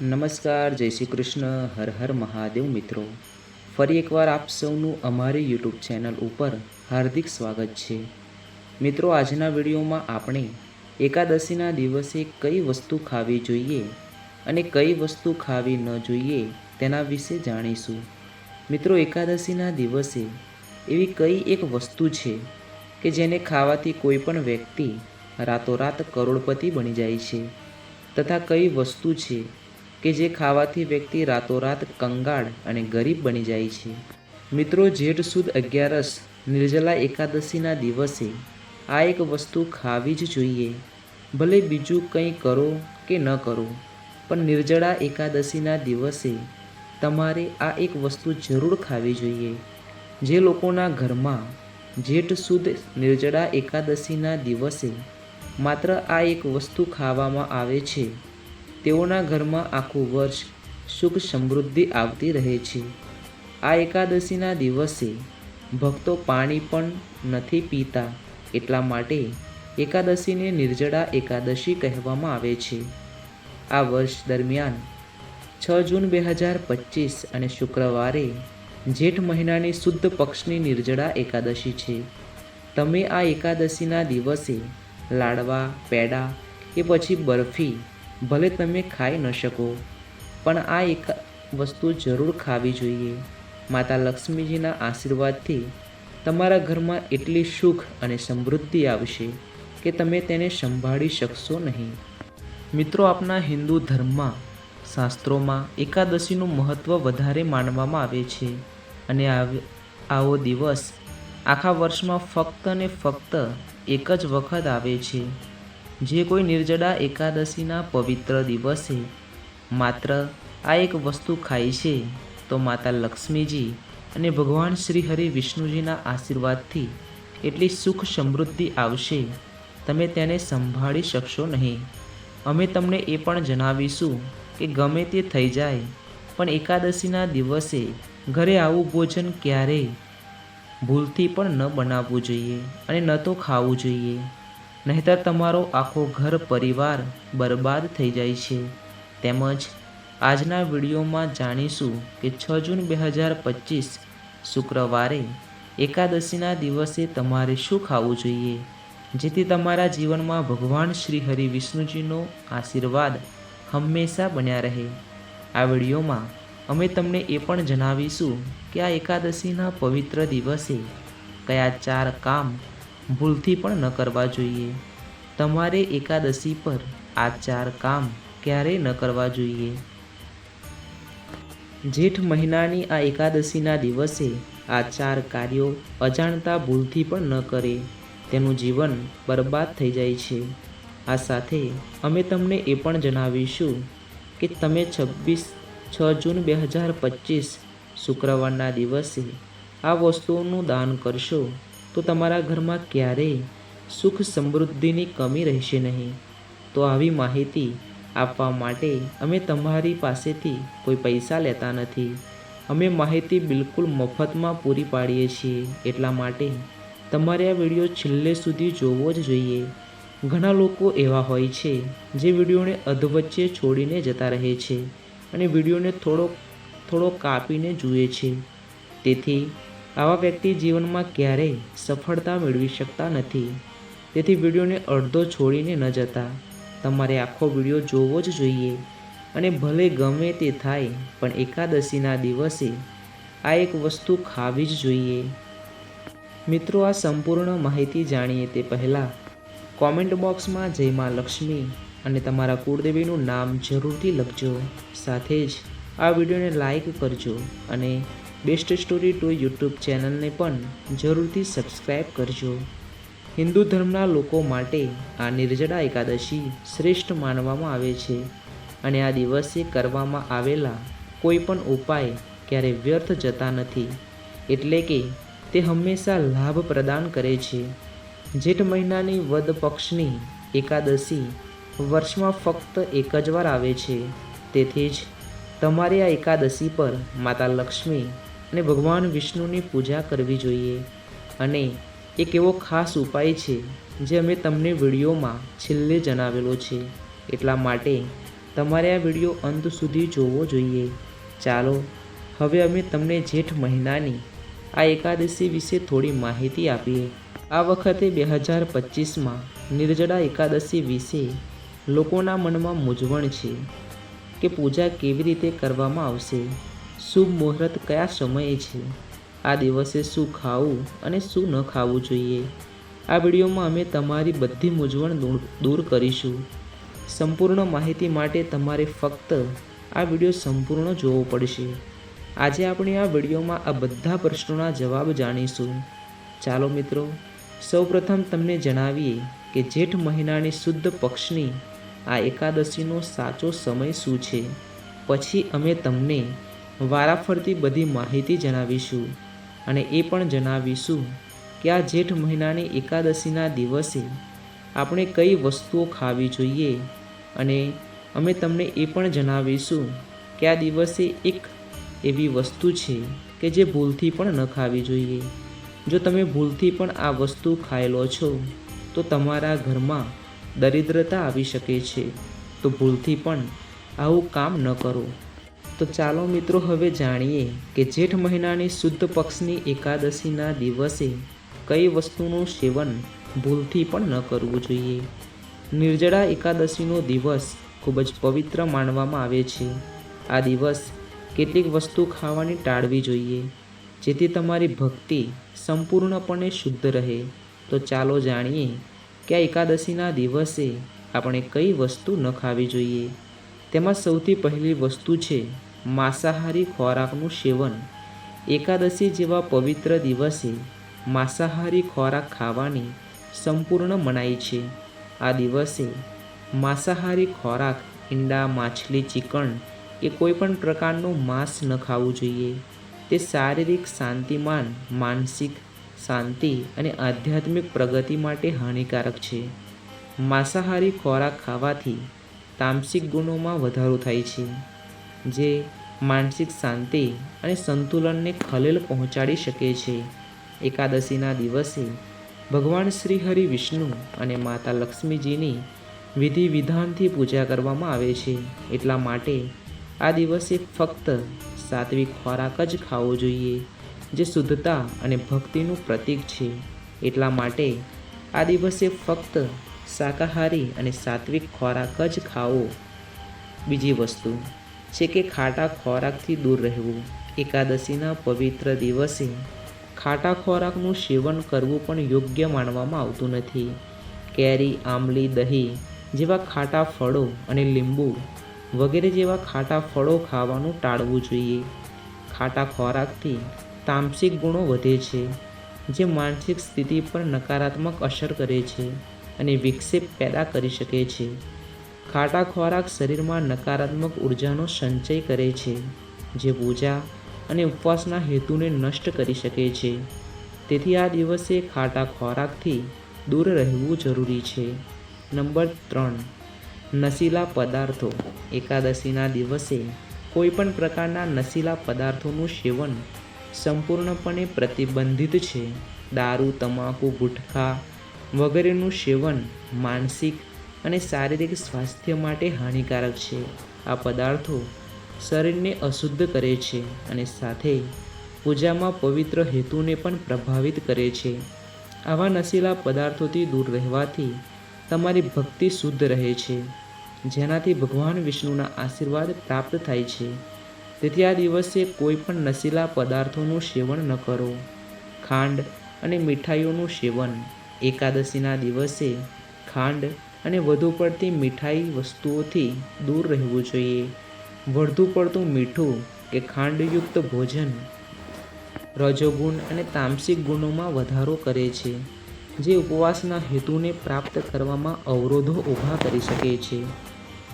નમસ્કાર, જય શ્રી કૃષ્ણ, હર હર મહાદેવ મિત્રો. ફરી એકવાર આપ સૌનું અમારી યુટ્યુબ ચેનલ ઉપર હાર્દિક સ્વાગત છે. મિત્રો, આજના વિડીયોમાં આપણે એકાદશીના દિવસે કઈ વસ્તુ ખાવી જોઈએ અને કઈ વસ્તુ ખાવી ન જોઈએ તેના વિશે જાણીશું. મિત્રો, એકાદશીના દિવસે એવી કઈ એક વસ્તુ છે કે જેને ખાવાથી કોઈ પણ વ્યક્તિ રાતોરાત કરોડપતિ બની જાય છે તથા કઈ વસ્તુ છે કે જે ખાવાથી વ્યક્તિ રાતોરાત કંગાળ અને ગરીબ બની જાય છે. મિત્રો, જેઠ સુદ અગિયારસ, નિર્જલા એકાદશીના દિવસે આ એક વસ્તુ ખાવી જ જોઈએ. ભલે બીજું કંઈ કરો કે ન કરો, પણ નિર્જળા એકાદશીના દિવસે તમારે આ એક વસ્તુ જરૂર ખાવી જોઈએ. જે લોકોના ઘરમાં જેઠ સુદ નિર્જળા એકાદશીના દિવસે માત્ર આ એક વસ્તુ ખાવામાં આવે છે તેઓના ઘરમાં આખું વર્ષ સુખ સમૃદ્ધિ આવતી રહે છે. આ એકાદશીના દિવસે ભક્તો પાણી પણ નથી પીતા એટલા માટે એકાદશીને નિર્જળા એકાદશી કહેવામાં આવે છે. આ વર્ષ દરમિયાન છ જૂન બે હજાર પચીસ અને શુક્રવારે જેઠ મહિનાની શુદ્ધ પક્ષની નિર્જળા એકાદશી છે. તમે આ એકાદશીના દિવસે લાડવા, પેડા કે પછી બરફી ભલે તમે ખાઈ ન શકો, પણ આ એક વસ્તુ જરૂર ખાવી જોઈએ. માતા લક્ષ્મીજીના આશીર્વાદથી તમારા ઘરમાં એટલી સુખ અને સમૃદ્ધિ આવશે કે તમે તેને સંભાળી શકશો નહીં. મિત્રો આપણા હિન્દુ ધર્મમાં, શાસ્ત્રોમાં એકાદશીનું મહત્ત્વ વધારે માનવામાં આવે છે અને આવો દિવસ આખા વર્ષમાં ફક્ત ને ફક્ત એક જ વખત આવે છે. જે કોઈ નિર્જળા એકાદશીના પવિત્ર દિવસે માત્ર આ એક વસ્તુ ખાય છે, તો માતા લક્ષ્મીજી અને ભગવાન શ્રી હરિ વિષ્ણુજીના આશીર્વાદથી એટલી સુખ સમૃદ્ધિ આવશે. તમે તેને સંભાળી શકશો નહીં. અમે તમને એ પણ જણાવીશું કે ગમે તે થઈ જાય, પણ એકાદશીના દિવસે ઘરે આવું ભોજન ક્યારેય ભૂલથી પણ ન બનાવવું જોઈએ અને ન તો ખાવું જોઈએ. નહીંતર તમારો આખો ઘર પરિવાર બરબાદ થઈ જાય છે. તેમજ આજના વિડીયોમાં જાણીશું કે છ જૂન બે હજાર પચીસ શુક્રવારે એકાદશીના દિવસે તમારે શું ખાવું જોઈએ? જેથી તમારા જીવનમાં ભગવાન શ્રી હરિ વિષ્ણુજીનો આશીર્વાદ હંમેશા બન્યા રહે. આ વિડીયોમાં અમે તમને એ પણ જણાવીશું કે આ એકાદશીના પવિત્ર દિવસે કયા ચાર કામ ભૂલથી પણ ન કરવા જોઈએ. તમારે એકાદશી પર આ ચાર કામ ક્યારેય ન કરવા જોઈએ? જેઠ મહિનાની આ એકાદશીના દિવસે આ ચાર કાર્યો અજાણતા ભૂલથી પણ ન કરે. તેનું જીવન બરબાદ થઈ જાય છે. આ સાથે અમે તમને એ પણ જણાવીશું કે તમે છવ્વીસ છ જૂન બે હજાર પચીસ શુક્રવારના દિવસે આ વસ્તુઓનું દાન કરશો. તો તમારા ઘરમાં ક્યારેય સુખ સમૃદ્ધિની કમી રહેશે નહીં. તો આવી માહિતી આપવા માટે અમે તમારી પાસેથી કોઈ પૈસા લેતા નથી. અમે માહિતી બિલકુલ મફતમાં પૂરી પાડીએ છીએ. એટલા માટે તમારે આ વીડિયો છેલ્લે સુધી જોવો જ જોઈએ. ઘણા લોકો એવા હોય છે જે વિડીયોને અધવચ્ચે છોડીને જતા રહે છે અને વિડીયોને થોડો થોડો કાપીને જુએ છે. તેથી આવા વ્યક્તિ જીવનમાં ક્યારેય સફળતા મેળવી શકતા નથી. તેથી વિડીયોને અડધો છોડીને ન જતા. તમારે આખો વીડિયો જોવો જ જોઈએ અને ભલે ગમે તે થાય, પણ એકાદશીના દિવસે આ એક વસ્તુ ખાવી જ જોઈએ. મિત્રો, આ સંપૂર્ણ માહિતી જાણીએ તે પહેલાં કોમેન્ટ બોક્સમાં જય મા લક્ષ્મી અને તમારા કુળદેવીનું નામ જરૂરથી લખજો. સાથે જ આ વિડીયોને લાઈક કરજો અને બેસ્ટ સ્ટોરી ટુ યુટ્યુબ ચેનલને પણ જરૂરથી સબસ્ક્રાઈબ કરજો. હિન્દુ ધર્મના લોકો માટે આ નિર્જળા એકાદશી શ્રેષ્ઠ માનવામાં આવે છે અને આ દિવસે કરવામાં આવેલા કોઈ પણ ઉપાય ક્યારે વ્યર્થ જતા નથી. એટલે કે તે હંમેશા લાભ પ્રદાન કરે છે. જેઠ મહિનાની વદ પક્ષની એકાદશી વર્ષમાં ફક્ત એક જ વાર આવે છે. તેથી જ તમારે આ એકાદશી પર માતા લક્ષ્મી અને ભગવાન વિષ્ણુની પૂજા કરવી જોઈએ. અને એક એવો ખાસ ઉપાય છે, જે અમે તમને વિડીયોમાં છેલ્લે જણાવેલો છે. એટલા માટે તમારે આ વીડિયો અંત સુધી જોવો જોઈએ. ચાલો, હવે અમે તમને જેઠ મહિનાની આ એકાદશી વિશે થોડી માહિતી આપીએ. આ વખતે બે હજાર પચીસમાં નિર્જળા એકાદશી વિશે લોકોના મનમાં મૂંઝવણ છે કે પૂજા કેવી રીતે કરવામાં આવશે. શુભ મુહૂર્ત કયા સમયે છે? આ દિવસે શું ખાવું અને શું ન ખાવું જોઈએ? આ વિડીયોમાં અમે તમારી બધી મૂંઝવણ દૂર કરીશું. સંપૂર્ણ માહિતી માટે તમારે ફક્ત આ વીડિયો સંપૂર્ણ જોવો પડશે. આજે આપણે આ વિડીયોમાં આ બધા પ્રશ્નોના જવાબ જાણીશું. ચાલો મિત્રો, સૌપ્રથમ તમને જણાવીએ કે જેઠ મહિનાની શુદ્ધ પક્ષની આ એકાદશીનો સાચો સમય શું છે? પછી અમે તમને વારાફરતી બધી માહિતી જણાવીશું અને એ પણ જણાવીશું કે આ જેઠ મહિનાની એકાદશીના દિવસે આપણે કઈ વસ્તુઓ ખાવી જોઈએ અને અમે તમને એ પણ જણાવીશું કે આ દિવસે એક એવી વસ્તુ છે કે જે ભૂલથી પણ ન ખાવી જોઈએ. જો તમે ભૂલથી પણ આ વસ્તુ ખાઈ લો છો, તો તમારા ઘરમાં દરિદ્રતા આવી શકે છે. તો ભૂલથી પણ આવું કામ ન કરો. તો ચાલો મિત્રો હવે જાણીએ કે જેઠ મહિનાની શુદ્ધ પક્ષની એકાદશીના દિવસે કઈ વસ્તુનું સેવન ભૂલથી પણ ન કરવું જોઈએ. નિર્જળા એકાદશીનો દિવસ ખૂબ જ પવિત્ર માનવામાં આવે છે. આ દિવસ કેટલીક વસ્તુ ખાવાની ટાળવી જોઈએ, જેથી તમારી ભક્તિ સંપૂર્ણપણે શુદ્ધ રહે. તો ચાલો જાણીએ કે આ એકાદશીના દિવસે આપણે કઈ વસ્તુ ન ખાવી જોઈએ. તેમાં સૌથી પહેલી વસ્તુ છે માંસાહારી ખોરાકનું સેવન. એકાદશી જેવા પવિત્ર દિવસે માંસાહારી ખોરાક ખાવાની સંપૂર્ણ મનાઈ છે. આ દિવસે માંસાહારી ખોરાક, ઈંડા, માછલી, ચિકન કે કોઈપણ પ્રકારનું માંસ ન ખાવું જોઈએ. તે શારીરિક શાંતિમાન, માનસિક શાંતિ અને આધ્યાત્મિક પ્રગતિ માટે હાનિકારક છે. માંસાહારી ખોરાક ખાવાથી તામસિક ગુણોમાં વધારો થાય છે. જે માનસિક શાંતિ અને સંતુલનને ખલેલ પહોંચાડી શકે છે. એકાદશીના દિવસે ભગવાન શ્રી હરિ વિષ્ણુ અને માતા લક્ષ્મીજીની વિધિ વિધાનથી પૂજા કરવામાં આવે છે. એટલા માટે આ દિવસે ફક્ત સાત્વિક ખોરાક જ ખાવો જોઈએ, જે શુદ્ધતા અને ભક્તિનું પ્રતીક છે. એટલા માટે આ દિવસે ફક્ત શાકાહારી અને સાત્વિક ખોરાક જ ખાવો. બીજી વસ્તુ છે કે ખાટા ખોરાકથી દૂર રહેવું. એકાદશીના પવિત્ર દિવસે ખાટા ખોરાકનું સેવન કરવું પણ યોગ્ય માનવામાં આવતું નથી. કેરી, આંબલી, દહીં જેવા ખાટા ફળો અને લીંબુ વગેરે જેવા ખાટા ફળો ખાવાનું ટાળવું જોઈએ. ખાટા ખોરાકથી તામસિક ગુણો વધે છે, જે માનસિક સ્થિતિ પર નકારાત્મક અસર કરે છે અને વિક્ષેપ પેદા કરી શકે છે. ખાટા ખોરાક શરીરમાં નકારાત્મક ઉર્જાનો સંચય કરે છે, જે પૂજા અને ઉપવાસના હેતુને નષ્ટ કરી શકે છે. તેથી આ દિવસે ખાટા ખોરાકથી દૂર રહેવું જરૂરી છે. નંબર ત્રણ. નશીલા પદાર્થો. એકાદશીના દિવસે કોઈપણ પ્રકારના નશીલા પદાર્થોનું સેવન સંપૂર્ણપણે પ્રતિબંધિત છે. દારૂ, તમાકુ, ગુટખા વગેરેનું સેવન માનસિક અને શારીરિક સ્વાસ્થ્ય માટે હાનિકારક છે. આ પદાર્થો શરીરને અશુદ્ધ કરે છે અને સાથે પૂજામાં પવિત્ર હેતુને પણ પ્રભાવિત કરે છે. આવા નશીલા પદાર્થોથી દૂર રહેવાથી તમારી ભક્તિ શુદ્ધ રહે છે, જેનાથી ભગવાન વિષ્ણુના આશીર્વાદ પ્રાપ્ત થાય છે. તેથી આ દિવસે કોઈ પણ નશીલા પદાર્થોનું સેવન ન કરો. ખાંડ અને મીઠાઈઓનું સેવન. એકાદશીના દિવસે ખાંડ અને વધુ પડતી મીઠાઈ વસ્તુઓથી દૂર રહેવું જોઈએ. વધુ પડતું મીઠું કે ખાંડયુક્ત ભોજન રજોગુણ અને તામસિક ગુણોમાં વધારો કરે છે, જે ઉપવાસના હેતુને પ્રાપ્ત કરવામાં અવરોધો ઊભા કરી શકે છે.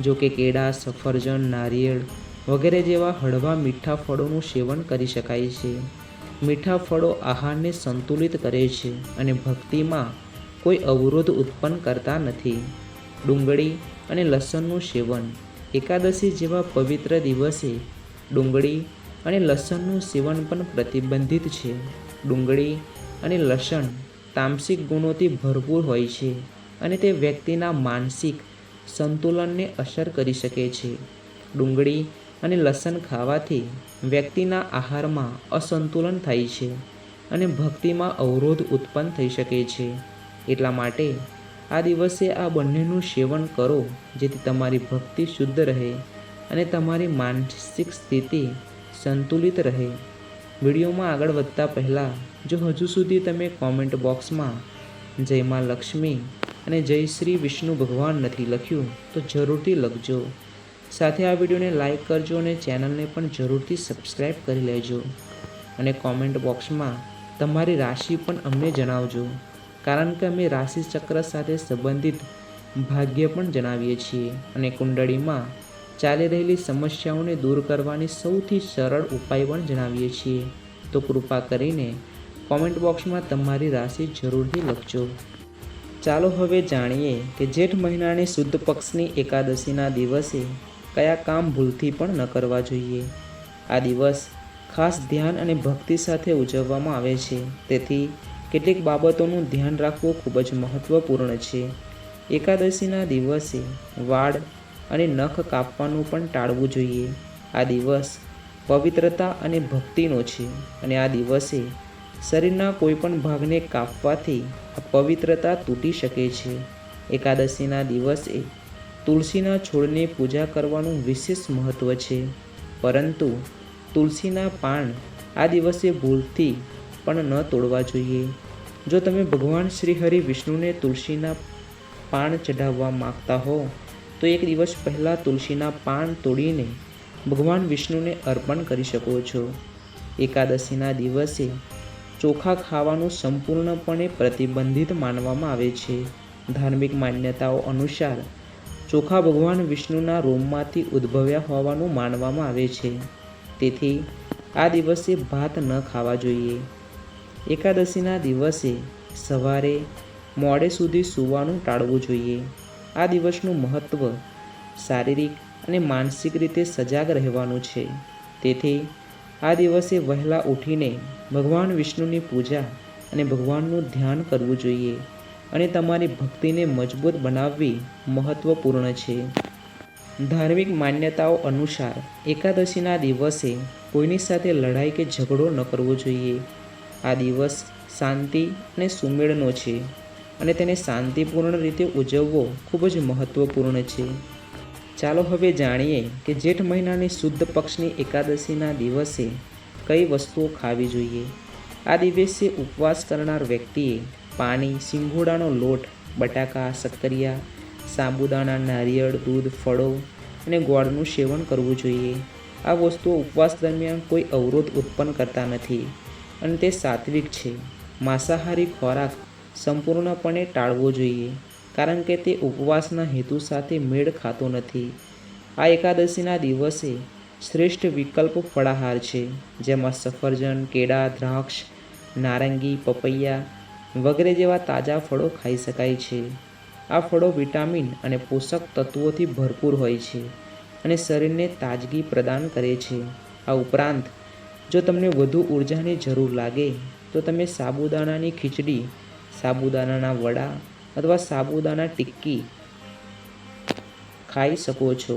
જો કે કેળા, સફરજન, નારિયેળ વગેરે જેવા હળવા મીઠા ફળોનું સેવન કરી શકાય છે. મીઠા ફળો આહારને સંતુલિત કરે છે અને ભક્તિમાં કોઈ અવરોધ ઉત્પન્ન કરતા નથી. ડુંગળી અને લસણનું સેવન. એકાદશી જેવા પવિત્ર દિવસે ડુંગળી અને લસણનું સેવન પણ પ્રતિબંધિત છે. ડુંગળી અને લસણ તામસિક ગુણોથી ભરપૂર હોય છે અને તે વ્યક્તિના માનસિક સંતુલનને અસર કરી શકે છે. ડુંગળી અને લસણ ખાવાથી વ્યક્તિના આહારમાં અસંતુલન થાય છે અને ભક્તિમાં અવરોધ ઉત્પન્ન થઈ શકે છે. એટલા માટે આ દિવસે આ બંનેનું સેવન કરો, જેથી તમારી ભક્તિ શુદ્ધ રહે અને તમારી માનસિક સ્થિતિ સંતુલિત રહે. વિડીયોમાં આગળ વધતા પહેલાં, જો હજુ સુધી તમે કોમેન્ટ બોક્સમાં જય માં લક્ષ્મી અને જય શ્રી વિષ્ણુ ભગવાન નથી લખ્યું, તો જરૂરથી લખજો. સાથે આ વિડીયોને લાઈક કરજો અને ચેનલને પણ જરૂરથી સબસ્ક્રાઈબ કરી લેજો. અને કોમેન્ટ બોક્સમાં તમારી રાશિ પણ અમને જણાવજો. કારણ કે અમે રાશિ ચક્ર સાથે સંબંધિત ભાગ્ય પણ જણાવીએ છીએ અને કુંડળીમાં ચાલી રહેલી સમસ્યાઓને દૂર કરવાની સૌથી સરળ ઉપાય પણ જણાવીએ છીએ. તો કૃપા કરીને કોમેન્ટ બોક્સમાં તમારી રાશિ જરૂરથી લખજો. ચાલો હવે જાણીએ કે જેઠ મહિનાની શુદ્ધ પક્ષની એકાદશીના દિવસે કયા કામ ભૂલથી પણ ન કરવા જોઈએ. આ દિવસ ખાસ ધ્યાન અને ભક્તિ સાથે ઉજવવામાં આવે છે. તેથી કેટલીક બાબતોનું ધ્યાન રાખવું ખૂબ જ મહત્ત્વપૂર્ણ છે. એકાદશીના દિવસે વાળ અને નખ કાપવાનું પણ ટાળવું જોઈએ. આ દિવસ પવિત્રતા અને ભક્તિનો છે અને આ દિવસે શરીરના કોઈપણ ભાગને કાપવાથી પવિત્રતા તૂટી શકે છે. એકાદશીના દિવસે તુલસીના છોડની પૂજા કરવાનું વિશેષ મહત્ત્વ છે. પરંતુ તુલસીના પાન આ દિવસે ભૂલથી પણ ન તોડવા જોઈએ. જો તમે ભગવાન શ્રી હરિ વિષ્ણુને તુલસીના પાન ચઢાવવા માગતા હો, તો એક દિવસ પહેલાં તુલસીના પાન તોડીને ભગવાન વિષ્ણુને અર્પણ કરી શકો છો. એકાદશીના દિવસે ચોખા ખાવાનું સંપૂર્ણપણે પ્રતિબંધિત માનવામાં આવે છે. ધાર્મિક માન્યતાઓ અનુસાર, ચોખા ભગવાન વિષ્ણુના રોમમાંથી ઉદ્ભવ્યા હોવાનું માનવામાં આવે છે. તેથી, આ દિવસે ભાત ન ખાવા જોઈએ. એકાદશીના દિવસે સવારે મોડે સુધી સૂવાનું ટાળવું જોઈએ. આ દિવસનું મહત્ત્વ શારીરિક અને માનસિક રીતે સજાગ રહેવાનું છે. તેથી, આ દિવસે વહેલા ઉઠીને ભગવાન વિષ્ણુની પૂજા અને ભગવાનનું ધ્યાન કરવું જોઈએ અને તમારી ભક્તિને મજબૂત બનાવવી મહત્ત્વપૂર્ણ છે. ધાર્મિક માન્યતાઓ અનુસાર એકાદશીના દિવસે કોઈની સાથે લડાઈ કે ઝઘડો ન કરવો જોઈએ. આ દિવસ શાંતિ અને સુમેળનો છે અને તેને શાંતિપૂર્ણ રીતે ઉજવવો ખૂબ જ મહત્ત્વપૂર્ણ છે. ચાલો હવે જાણીએ કે જેઠ મહિનાની શુદ્ધ પક્ષની એકાદશીના દિવસે કઈ વસ્તુઓ ખાવી જોઈએ. આ દિવસે ઉપવાસ કરનાર વ્યક્તિએ પાણી, સિંગોડાનો લોટ, બટાકા સક્કરિયા સાબુદાણા, નારિયેળ, દૂધ, ફળો અને ગોળનું સેવન કરવું જોઈએ. આ વસ્તુઓ ઉપવાસ દરમિયાન કોઈ અવરોધ ઉત્પન્ન કરતા નથી. અને તે સાત્વિક છે. માંસાહારી ખોરાક સંપૂર્ણપણે ટાળવો જોઈએ, કારણ કે તે ઉપવાસના હેતુ સાથે મેળ ખાતો નથી. આ એકાદશીના દિવસે શ્રેષ્ઠ વિકલ્પ ફળાહાર છે, જેમાં સફરજન, કેળા, દ્રાક્ષ, નારંગી, પપૈયા વગેરે જેવા તાજા ફળો ખાઈ શકાય છે. આ ફળો વિટામિન અને પોષક તત્વોથી ભરપૂર હોય છે અને શરીરને તાજગી પ્રદાન કરે છે. આ ઉપરાંત જો તમને વધુ ઊર્જાની જરૂર લાગે, તો તમે સાબુદાણાની ખીચડી, સાબુદાણાના વડા અથવા સાબુદાણા ટિક્કી ખાઈ શકો છો.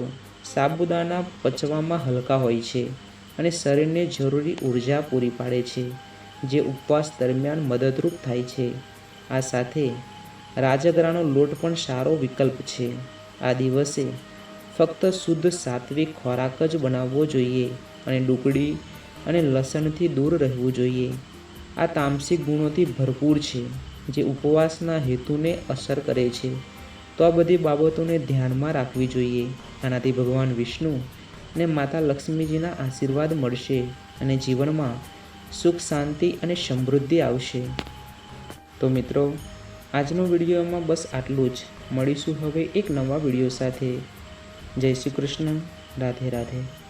સાબુદાણા પચવામાં હલકા હોય છે અને શરીરને જરૂરી ઊર્જા પૂરી પાડે છે, જે ઉપવાસ દરમિયાન મદદરૂપ થાય છે. આ સાથે રાજગરાનો લોટ પણ સારો વિકલ્પ છે. આ દિવસે ફક્ત શુદ્ધ સાત્વિક ખોરાક જ બનાવવો જોઈએ અને ડુકડી અને લસણથી દૂર રહેવું જોઈએ. આ તામસિક ગુણોથી ભરપૂર છે, જે ઉપવાસના હેતુને અસર કરે છે. તો આ બધી બાબતોને ધ્યાનમાં રાખવી જોઈએ. આનાથી ભગવાન વિષ્ણુ ને માતા લક્ષ્મીજીના આશીર્વાદ મળશે અને જીવનમાં સુખ, શાંતિ અને સમૃદ્ધિ આવશે. તો મિત્રો, આજનો વિડીયોમાં બસ આટલું જ. મળીશું હવે એક નવા વીડિયો સાથે. જય શ્રી કૃષ્ણ. રાધે રાધે.